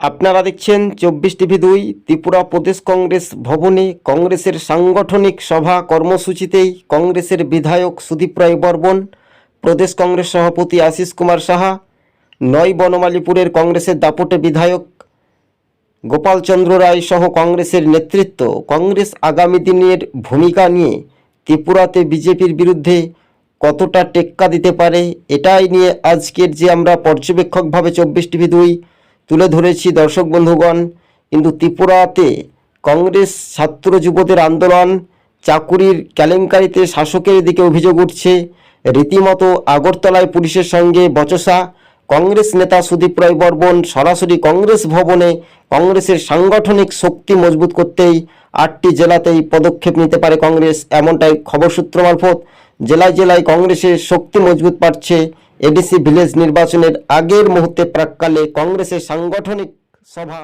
আপনারা দেখছেন চব্বিশ টিভি দুই, ত্রিপুরা প্রদেশ কংগ্রেস ভবনে কংগ্রেসের সাংগঠনিক সভা কর্মসূচিতেই কংগ্রেসের বিধায়ক সুদীপ রায় বর্মন, প্রদেশ কংগ্রেস সভাপতি আশিস কুমার সাহা, নয় বনমালীপুরের কংগ্রেসের দাপটে বিধায়ক গোপালচন্দ্র রায় সহ কংগ্রেসের নেতৃত্ব। কংগ্রেস আগামী দিনের ভূমিকা নিয়ে ত্রিপুরাতে বিজেপির বিরুদ্ধে কতটা টেক্কা দিতে পারে, এটাই নিয়ে আজকের যে আমরা পর্যবেক্ষকভাবে চব্বিশ টিভি দুই তুলে ধরেছি দর্শক বন্ধুগণ, কিন্তু ত্রিপুরাতে কংগ্রেস ছাত্র যুবদের আন্দোলন, চাকুরির কেলেঙ্কারিতে শাসকের দিকে অভিযোগ উঠছে। রীতিমতো আগরতলায় পুলিশের সঙ্গে বচসা কংগ্রেস নেতা সুদীপ রায় বর্মন সরাসরি কংগ্রেস ভবনে কংগ্রেসের সাংগঠনিক শক্তি মজবুত করতেই আটটি জেলাতেই পদক্ষেপ নিতে পারে কংগ্রেস। এমনটাই খবর সূত্র মারফত জেলায় জেলায় কংগ্রেসের শক্তি মজবুত পাচ্ছে এডিসি ভিলেজ নির্বাচনের আগের মুহূর্তে প্রাককালে কংগ্রেসের সাংগঠনিক সভা